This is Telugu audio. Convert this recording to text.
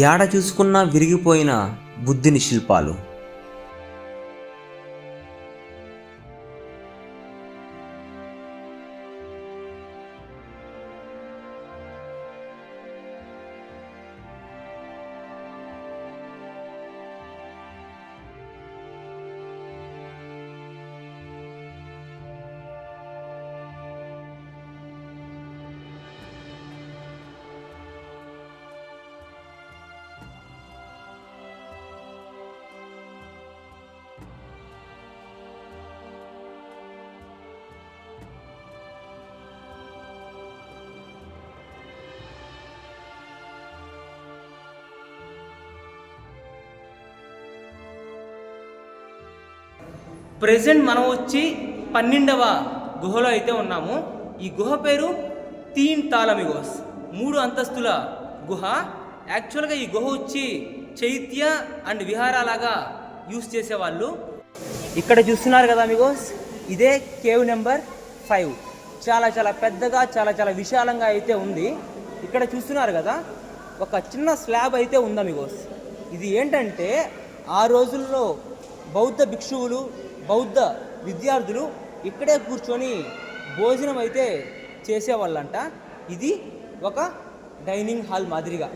యాడ చూసుకున్నా విరిగిపోయిన బుద్ధిని శిల్పాలు. ప్రజెంట్ మనం వచ్చి పన్నెండవ గుహలో అయితే ఉన్నాము. ఈ గుహ పేరు తీన్ తాలమిగోస్ మూడు అంతస్తుల గుహ. యాక్చువల్గా ఈ గుహ వచ్చి చైత్య అండ్ విహారాలాగా యూస్ చేసేవాళ్ళు. ఇక్కడ చూస్తున్నారు కదా మిగోస్? ఇదే కేవ్ నెంబర్ ఫైవ్. చాలా చాలా పెద్దగా చాలా చాలా విశాలంగా అయితే ఉంది. ఇక్కడ చూస్తున్నారు కదా? ఒక చిన్న స్లాబ్ అయితే ఉందా మిగోస్? ఇది ఏంటంటే ఆ రోజుల్లో బౌద్ధ భిక్షువులు బౌద్ధ విద్యార్థులు ఇక్కడే కూర్చొని భోజనం అయితే చేసేవాళ్ళంట. ఇది ఒక డైనింగ్ హాల్ మాదిరిగా.